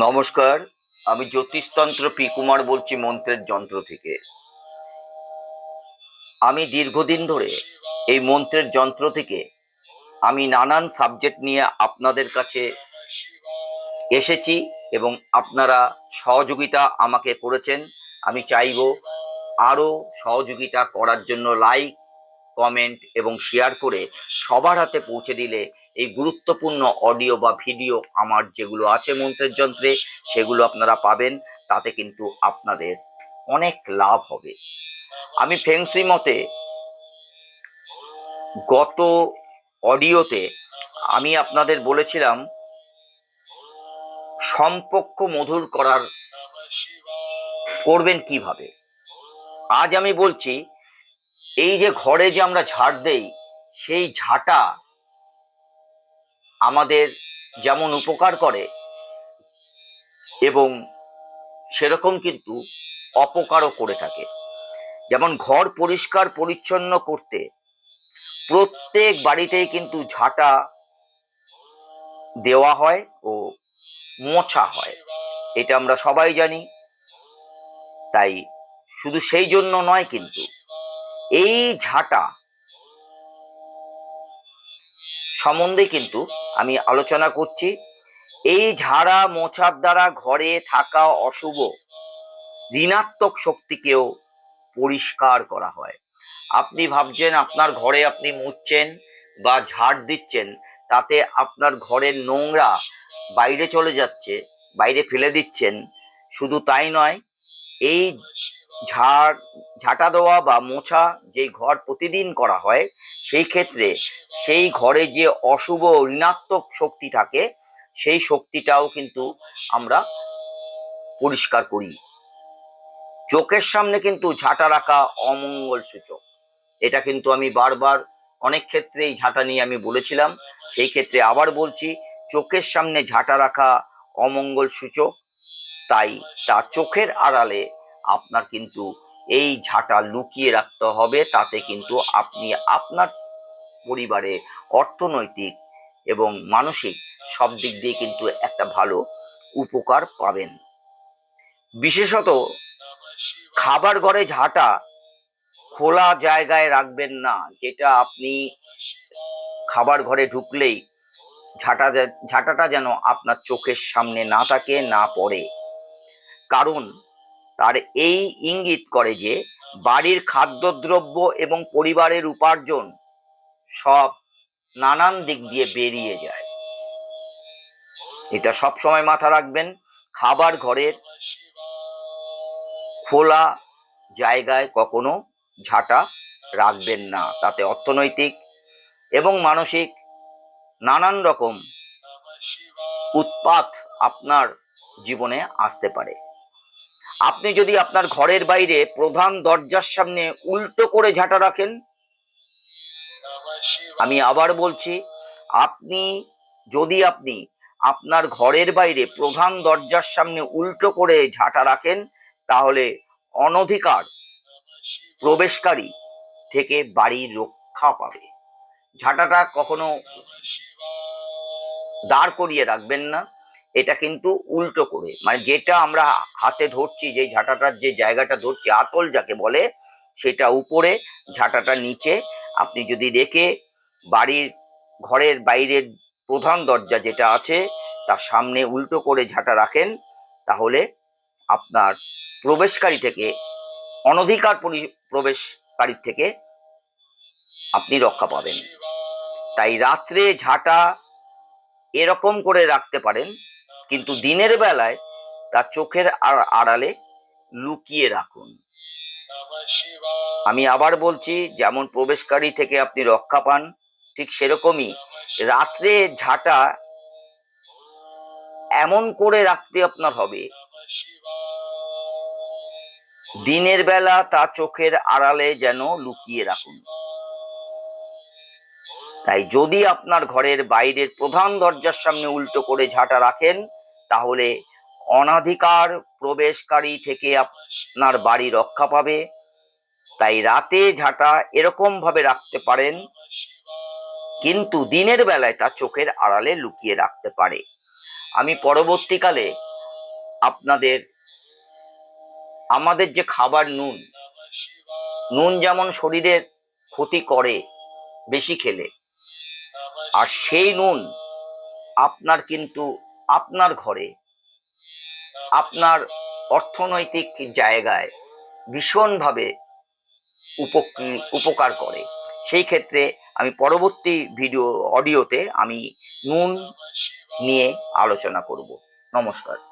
নমস্কার, আমি জ্যোতিষতন্ত্র পি কুমার বলছি মন্ত্রের যন্ত্র থেকে। আমি দীর্ঘদিন ধরে এই মন্ত্রের যন্ত্র থেকে আমি নানান সাবজেক্ট নিয়ে আপনাদের কাছে এসেছি এবং আপনারা সহযোগিতা আমাকে করেছেন। আমি চাইব আরও সহযোগিতা করার জন্য, লাইক কমেন্ট এবং শেয়ার করে সবার হাতে পৌঁছে দিলে এই গুরুত্বপূর্ণ অডিও বা ভিডিও আমার যেগুলো আছে মন্ত্রের যন্ত্রে, সেগুলো আপনারা পাবেন। তাতে কিন্তু আপনাদের অনেক লাভ হবে। আমি ফেংসুই মতে গত অডিওতে আমি আপনাদের বলেছিলাম, সম্পর্ক মধুর করার করবেন কীভাবে? আজ আমি বলছি এই যে ঘরে যে আমরা ঝাড় দেই, সেই ঝাঁটা আমাদের যেমন উপকার করে এবং সেরকম কিন্তু অপকারও করে থাকে। যেমন ঘর পরিষ্কার পরিচ্ছন্ন করতে প্রত্যেক বাড়িতেই কিন্তু ঝাঁটা দেওয়া হয় ও মোছা হয়। এটা আমরা সবাই জানি, তাই শুধু সেই জন্য নয় কিন্তু এই ঝাঁটা সম্বন্ধে কিন্তু আমি আলোচনা করছি। এই ঝাড়া মোছার দ্বারা ঘরে থাকা অশুভ ঋণাত্মক শক্তিকেও পরিষ্কার করা হয়। আপনি ভাবছেন আপনার ঘরে আপনি মুছছেন বা ঝাড় দিচ্ছেন, তাতে আপনার ঘরের নোংরা বাইরে চলে যাচ্ছে, বাইরে ফেলে দিচ্ছেন। শুধু তাই নয়, এই ঝাড়, ঝাঁটা দেওয়া বা মোছা যে ঘর প্রতিদিন করা হয়, সেই ক্ষেত্রে সেই ঘরে যে অশুভ ঋণাত্মক শক্তি থাকে, সেই শক্তিটাও কিন্তু আমরা পরিষ্কার করি। চোখের সামনে কিন্তু ঝাঁটা রাখা অমঙ্গল সূচক। এটা কিন্তু আমি বারবার অনেক ক্ষেত্রে এই ঝাঁটা নিয়ে আমি বলেছিলাম। সেই ক্ষেত্রে আবার বলছি, চোখের সামনে ঝাঁটা রাখা অমঙ্গল সূচক, তাই তা চোখের আড়ালে আপনার কিন্তু এই ঝাঁটা লুকিয়ে রাখতে হবে। তাতে কিন্তু আপনি আপনার পরিবারে অর্থনৈতিক এবং মানসিক সব দিক দিয়ে কিন্তু একটা ভালো উপকার পাবেন। বিশেষত খাবার ঘরে ঝাঁটা খোলা জায়গায় রাখবেন না, যেটা আপনি খাবার ঘরে ঢুকলেই ঝাঁটা ঝাঁটাটা যেন আপনার চোখের সামনে না থাকে, না পড়ে। কারণ তার এই ইঙ্গিত করে যে বাড়ির খাদ্যদ্রব্য এবং পরিবারের উপার্জন সব নানান দিক দিয়ে বেরিয়ে যায়। এটা সব সময় মাথা রাখবেন, খাবার ঘরের খোলা জায়গায় কখনো ঝাঁটা রাখবেন না, তাতে অর্থনৈতিক এবং মানসিক নানান রকম উৎপাত আপনার জীবনে আসতে পারে। আপনি যদি আপনার ঘরের বাইরে প্রধান দরজার সামনে উল্টো করে ঝাঁটা রাখেন, আমি আবার বলছি, আপনি, যদি আপনি আপনার ঘরের বাইরে প্রধান দরজার সামনে উল্টো করে ঝাঁটা রাখেন, তাহলে অনধিকার প্রবেশকারী থেকে বাড়ি রক্ষা পাবে। ঝাঁটাটা কখনো দাঁড় করিয়ে রাখবেন না। এটা কিন্তু উল্টো করে। মানে যেটা আমরা হাতে ধরছি যে ঝাঁটাটার যে জায়গাটা ধরছি, আতল যাকে বলে, সেটা উপরে, ঝাঁটাটা নিচে। আপনি যদি রেখে বাড়ির ঘরের বাইরের প্রধান দরজা যেটা আছে, তার সামনে উল্টো করে ঝাঁটা রাখেন, তাহলে আপনার প্রবেশকারী থেকে, অনধিকার পরি- প্রবেশকারীর থেকে আপনি রক্ষা পাবেন। তাই রাত্রে ঝাঁটা এরকম করে রাখতে পারেন কিন্তু দিনের বেলায় তার চোখের আড়ালে লুকিয়ে রাখুন। আমি আবার বলছি, যেমন প্রবেশকারী থেকে আপনি রক্ষা পান, ঠিক সেরকমই রাত্রে ঝাঁটা এমন করে রাখতে আপনার হবে। দিনের বেলা তা চোখের আড়ালে যেন লুকিয়ে রাখুন। তাই যদি আপনার ঘরের বাইরের প্রধান দরজার সামনে উল্টো করে ঝাঁটা রাখেন, তাহলে অনাধিকার প্রবেশকারী থেকে আপনার বাড়ি রক্ষা পাবে। তাই রাতে ঝাঁটা এরকম ভাবে রাখতে পারেন, কিন্তু দিনের বেলায় তা চোখের আড়ালে লুকিয়ে রাখতে পারে। আমি পরবর্তীকালে আপনাদের, আমাদের যে খাবার নুন নুন যেমন শরীরের ক্ষতি করে বেশি খেলে আর সেই নুন আপনার কিন্তু আপনার ঘরে, আপনার অর্থনৈতিক জায়গায় ভীষণভাবে উপকৃ, উপকার করে। সেই ক্ষেত্রে আমি পরবর্তী ভিডিও, অডিওতে আমি নুন নিয়ে আলোচনা করব। নমস্কার।